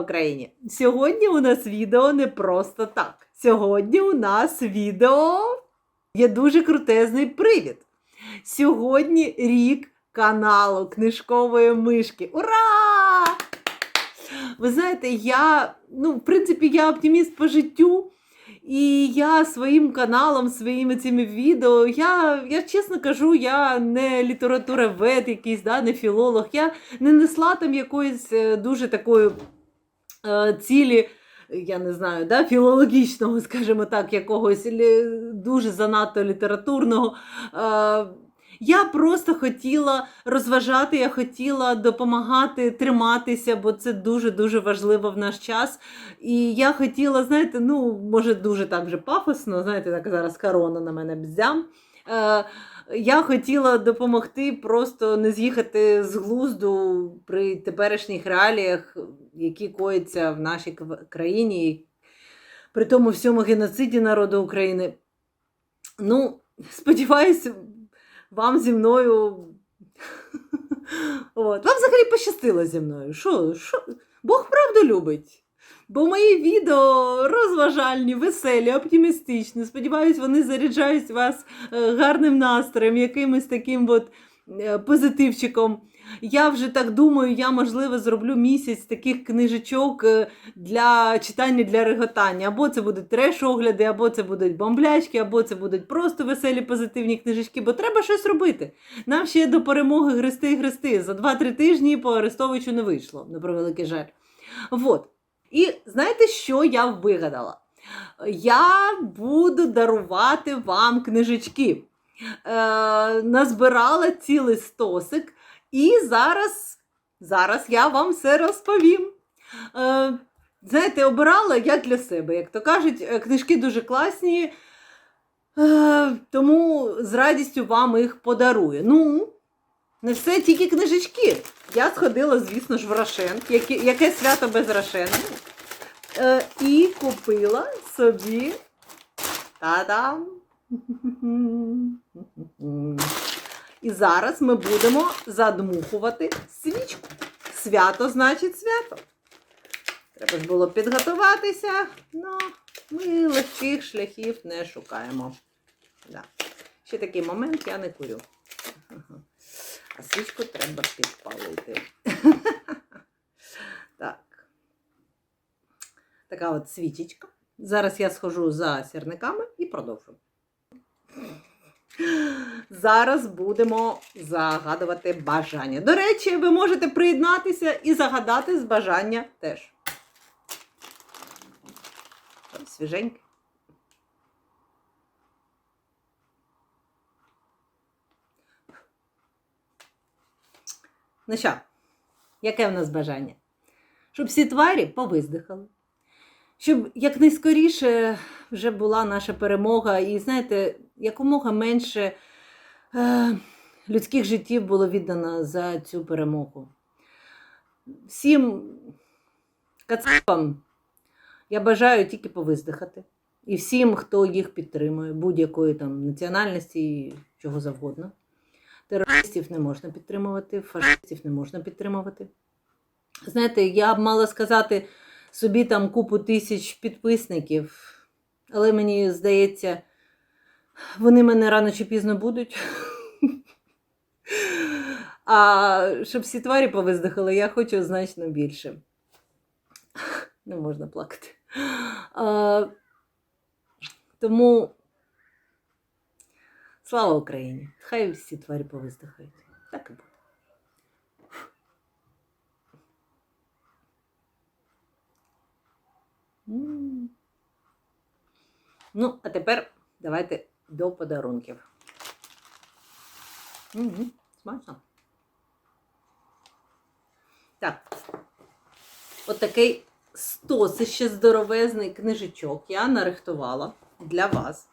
Україні. Сьогодні у нас відео не просто так. Сьогодні у нас відео є дуже крутезний привід. Сьогодні рік каналу книжкової мишки. Ура! Ви знаєте, я, ну, в принципі, я оптиміст по життю. І я своїм каналом, своїми цими відео, я, я чесно кажу, я не літературовед якийсь, да, не філолог, я не несла там якоїсь е, дуже такої цілі, я не знаю, да, філологічного, скажімо так, якогось дуже занадто літературного. Е, я просто хотіла розважати, я хотіла допомагати триматися, бо це дуже-дуже важливо в наш час. І я хотіла, знаєте, ну, може, дуже так вже пафосно, знаєте, так зараз корона на мене бздям. Е, я хотіла допомогти просто не з'їхати з глузду при теперішніх реаліях, які кояться в нашій країні, при тому всьому геноциді народу України. Ну, сподіваюся, вам зі мною. От. Вам взагалі пощастило зі мною. Що? Що? Бог правду любить. Бо мої відео розважальні, веселі, оптимістичні. Сподіваюсь, вони заряджають вас е, гарним настроєм, якимось таким от е, позитивчиком. Я вже так думаю, я, можливо, зроблю місяць таких книжечок е, для читання для реготання. Або це будуть треш-огляди, або це будуть бомблячки, або це будуть просто веселі позитивні книжечки, бо треба щось робити. Нам ще до перемоги грести і грести. За 2-3 тижні по Арестовичу не вийшло, на превеликий жаль. Вот. І знаєте, що я вигадала? Я буду дарувати вам книжечки. Е, назбирала цілий стосик, і зараз, зараз я вам все розповім. Е, знаєте, обирала як для себе. Як то кажуть, е, книжки дуже класні, е, тому з радістю вам їх подарую. Ну, не все тільки книжечки. Я сходила, звісно ж, в Рошен. Яке, свято без Рошена? Е, і купила собі. Та-дам! І зараз ми будемо задмухувати свічку. Свято значить свято. Треба ж було підготуватися, але ми легких шляхів не шукаємо. Да. Ще такий момент я не курю. А свічку треба підпалити. так. Така от свічечка. Зараз я схожу за сірниками і продовжу. Зараз будемо загадувати бажання. До речі, ви можете приєднатися і загадати з бажання теж. Свіженьке. Ну що, яке в нас бажання? Щоб всі тварі повиздихали. Щоб якнайскоріше вже була наша перемога, і, знаєте, якомога менше е, людських життів було віддано за цю перемогу. Всім кацапам я бажаю тільки повиздихати. І всім, хто їх підтримує, будь-якої там національності чого завгодно. Терористів не можна підтримувати, фашистів не можна підтримувати. Знаєте, я б мала сказати собі там купу тисяч підписників, але мені здається, вони мене рано чи пізно будуть. А щоб всі тварі повиздихали, я хочу значно більше. Не можна плакати. А, тому слава Україні! Хай всі тварі повиздихають. Так і буде. Ну, а тепер давайте до подарунків. Угу, смачно. Так. От такий стосище здоровезний книжечок я нарихтувала для вас.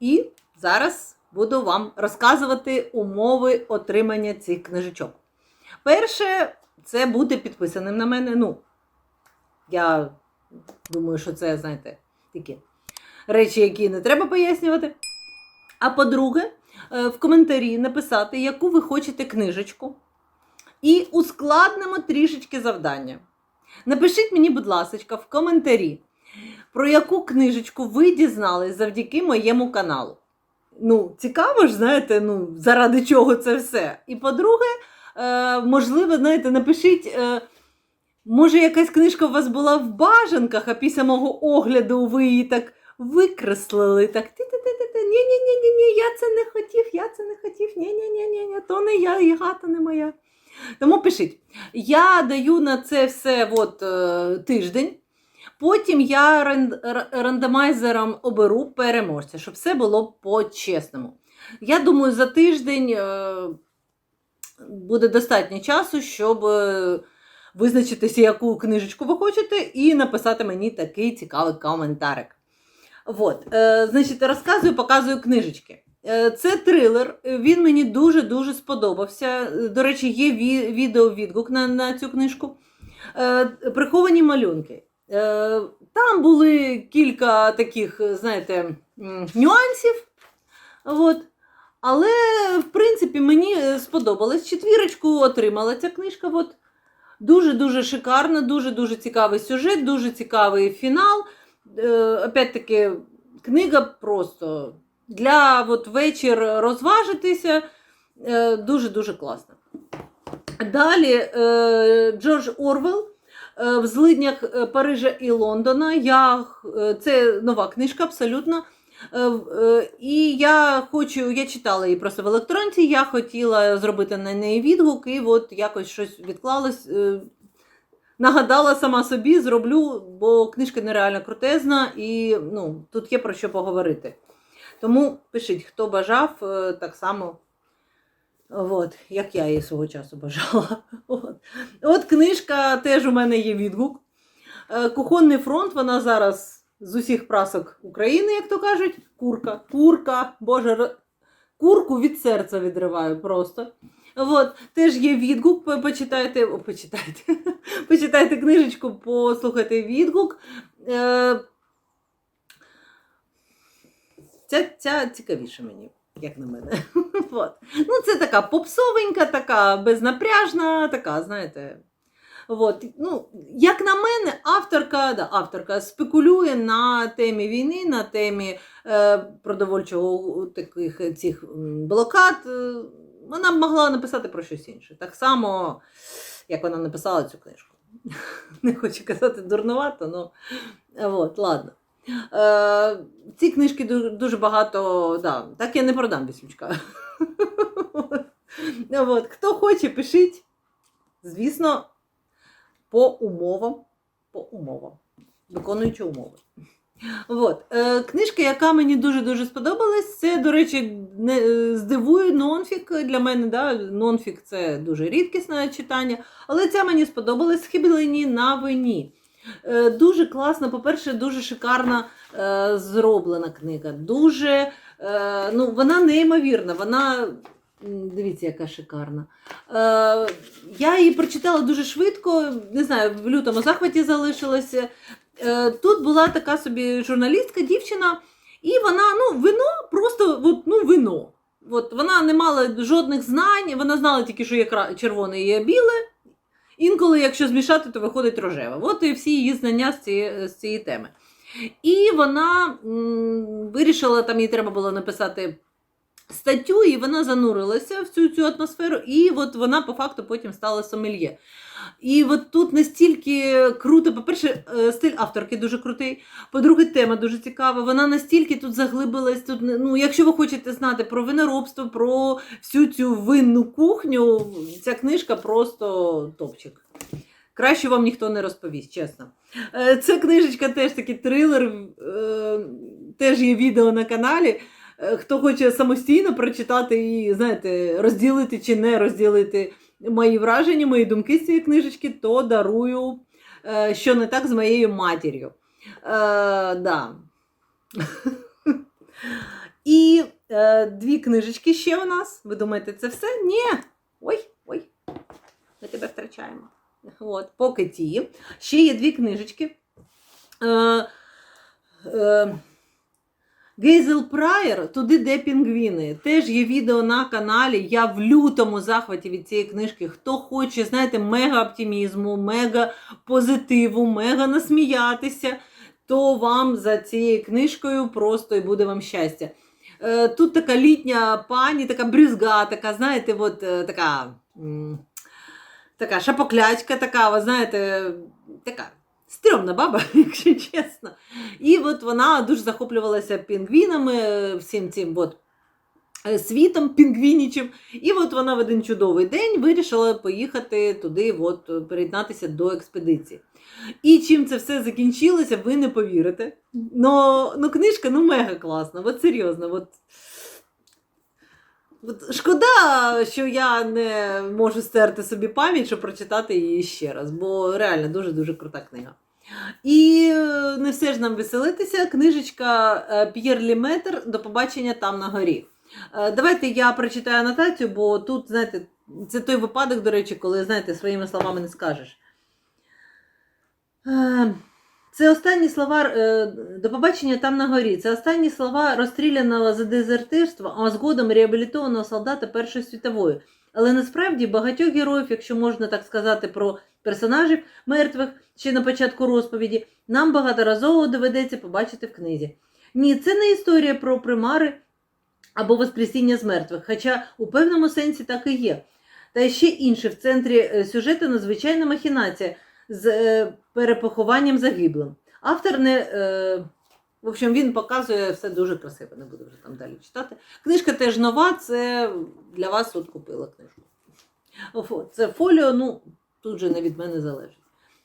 І зараз буду вам розказувати умови отримання цих книжечок. Перше, це бути підписаним на мене. Ну, я думаю, що це, знаєте, такі речі, які не треба пояснювати. А по-друге, е, в коментарі написати, яку ви хочете книжечку. І ускладнимо трішечки завдання. Напишіть мені, будь ласка, в коментарі, про яку книжечку ви дізнались завдяки моєму каналу. Ну, цікаво ж, знаєте, ну, заради чого це все. І по-друге, е, можливо, знаєте, напишіть, е, може, якась книжка у вас була в бажанках, а після мого огляду ви її так викреслили. Так, ти-ти-ти-ти, ні-ні-ні, я це не хотів, я це не хотів, ні-ні-ні, то не я, і гата не моя. Тому пишіть. Я даю на це все от, е, тиждень. Потім я рандомайзером оберу переможця, щоб все було по-чесному. Я думаю, за тиждень е, буде достатньо часу, щоб е, визначитися, яку книжечку ви хочете, і написати мені такий цікавий коментарик. От, е, значить, розказую, показую книжечки. Це трилер. Він мені дуже-дуже сподобався. До речі, є ві- відео-відгук на, на цю книжку. Приховані малюнки. Е, Там були кілька таких, е, знаєте, нюансів. От. Але, в принципі, мені е, сподобалось. Четвірочку отримала ця книжка. От. Дуже-дуже шикарна, дуже-дуже цікавий сюжет, дуже цікавий фінал. Опять-таки, книга просто для от, вечір розважитися. Дуже-дуже класна. Далі Джордж Орвел в злиднях е, Парижа і Лондона. Я, е, це нова книжка абсолютно. Е, е, І я хочу, я читала її просто в електронці, я хотіла зробити на неї відгук, і от якось щось відклалось. е, Нагадала сама собі, зроблю, бо книжка нереально крутезна і ну, тут є про що поговорити. Тому пишіть, хто бажав, е, так само, от, як я її свого часу бажала. От. От книжка теж у мене є відгук. Е, Кухонний фронт, вона зараз з усіх прасок України, як то кажуть, курка. Курка, боже, курку від серця відриваю просто. От, теж є відгук, почитайте, о, почитайте, почитайте книжечку, послухайте відгук. Е, Ця, ця цікавіше мені, як на мене. От. Ну, це така попсовенька, така безнапряжна, така, знаєте. От. Ну, як на мене, авторка, да, авторка спекулює на темі війни, на темі е, продовольчого таких цих блокад. Е, Вона б могла написати про щось інше. Так само, як вона написала цю книжку. Не хочу казати дурнувато, але от, ладно. Е, ці книжки дуже, багато. Да, так я не продам віслючка. От, хто хоче, пишіть. Звісно, по умовам. По умовам. Виконуючи умови. От. Е, книжка, яка мені дуже-дуже сподобалась, це, до речі, не, е, здивує нонфік для мене. Да? Нонфік це дуже рідкісне читання, але ця мені сподобалась схиблені на вині. Е, дуже класна, по-перше, дуже шикарна е, зроблена книга. Дуже, е, ну, вона неймовірна, вона. Дивіться, яка шикарна. Е, я її прочитала дуже швидко, не знаю, в лютому захваті залишилася. Е, тут була така собі журналістка, дівчина, і вона, ну, вино, просто от, ну, вино. От, вона не мала жодних знань, вона знала тільки, що є червоне і є біле. Інколи, якщо змішати, то виходить рожева. От і всі її знання з цієї, з цієї теми. І вона м, вирішила, там їй треба було написати статтю, і вона занурилася в цю, цю атмосферу, і от вона по факту потім стала сомельє. І от тут настільки круто, по-перше, е, стиль авторки дуже крутий. По-друге, тема дуже цікава. Вона настільки тут заглибилась. Тут, ну, якщо ви хочете знати про виноробство, про всю цю винну кухню, ця книжка просто топчик. Краще вам ніхто не розповість, чесно. Е, Ця книжечка теж такий трилер, е, теж є відео на каналі. Е, Хто хоче самостійно прочитати і, знаєте, розділити чи не розділити мої враження, мої думки з цієї книжечки, то дарую, е, що не так з моєю матір'ю. Е, да. І е, дві книжечки ще у нас. Ви думаєте, це все? Ні. Ой, ой, ми тебе втрачаємо. От, поки ті. Ще є дві книжечки. Е, е, Гейзел Прайер, туди, де пінгвіни. Теж є відео на каналі. Я в лютому захваті від цієї книжки. Хто хоче, знаєте, мега оптимізму, мега позитиву, мега насміятися, то вам за цією книжкою просто і буде вам щастя. Е, Тут така літня пані, така брюзга, така, знаєте, от е, така, така шапоклячка, така, ви знаєте, така стрьомна баба, якщо чесно. І от вона дуже захоплювалася пінгвінами, всім цим от, е, світом пінгвінічим. І от вона в один чудовий день вирішила поїхати туди, от, приєднатися до експедиції. І чим це все закінчилося, ви не повірите. Но, ну, книжка ну, мега класна, от серйозно. От, От шкода, що я не можу стерти собі пам'ять, щоб прочитати її ще раз, бо реально дуже-дуже крута книга. І е, не все ж нам веселитися. Книжечка е, П'єр Ліметр до побачення там на горі. Е, Давайте я прочитаю анотацію, бо тут, знаєте, це той випадок, до речі, коли, знаєте, своїми словами не скажеш. Це останні слова до побачення там на горі. Це останні слова розстріляного за дезертирство, а згодом реабілітованого солдата Першої світової. Але насправді багатьох героїв, якщо можна так сказати, про персонажів мертвих ще на початку розповіді, нам багаторазово доведеться побачити в книзі. Ні, це не історія про примари або воскресіння з мертвих, хоча у певному сенсі так і є. Та ще інше в центрі е, сюжету надзвичайна махінація з е, перепохованням загиблим. Автор не. В общем, він показує все дуже красиво, не буду вже там далі читати. Книжка теж нова, це для вас от купила книжку. Це фоліо, ну, тут же не від мене залежить.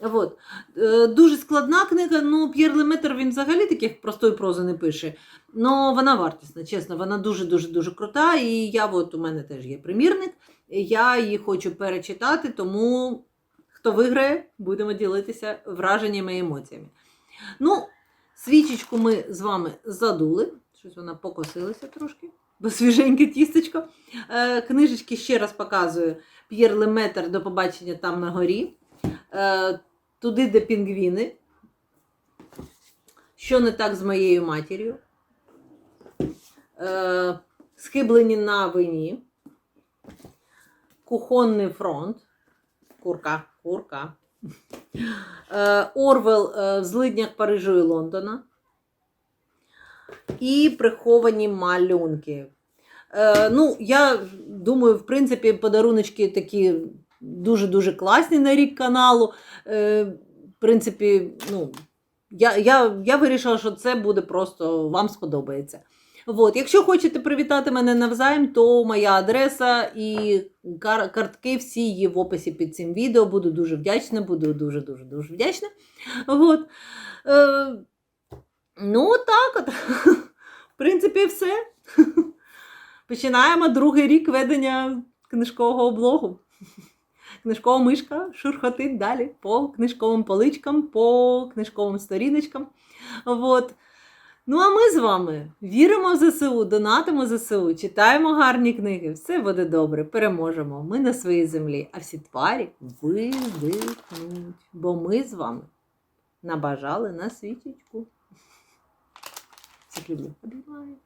От. Е, Дуже складна книга. Ну, П'єр Леметр він взагалі таких простої прози не пише. Ну, вона вартісна, чесно, вона дуже-дуже дуже крута. І я от у мене теж є примірник. Я її хочу перечитати, тому хто виграє, будемо ділитися враженнями і емоціями. Ну, свічечку ми з вами задули. Щось вона покосилася трошки, бо свіженьке тістечко. Е, книжечки ще раз показую. П'єр Леметр до побачення там на горі. Е, туди, де пінгвіни. Що не так з моєю матір'ю? Е, схиблені на вині. Кухонний фронт. Курка, курка. Е, Орвел е, в злиднях Парижу і Лондона. І приховані малюнки. Е, ну, я думаю, в принципі, подаруночки такі дуже-дуже класні на рік каналу. В принципі, ну, я, я, я вирішила, що це буде просто вам сподобається. От. Якщо хочете привітати мене навзаєм, то моя адреса і кар- картки всі є в описі під цим відео. Буду дуже вдячна, буду дуже-дуже дуже вдячна. От. Е, ну, так от. В принципі, все. Починаємо другий рік ведення книжкового блогу. Книжкова мишка шурхотить далі по книжковим поличкам, по книжковим сторіночкам. От. Ну, а ми з вами віримо в ЗСУ, донатимо ЗСУ, читаємо гарні книги, все буде добре, переможемо. Ми на своїй землі, а всі тварі видихнуть. Бо ми з вами набажали на світічку. Всіх люблю. Обіймаю.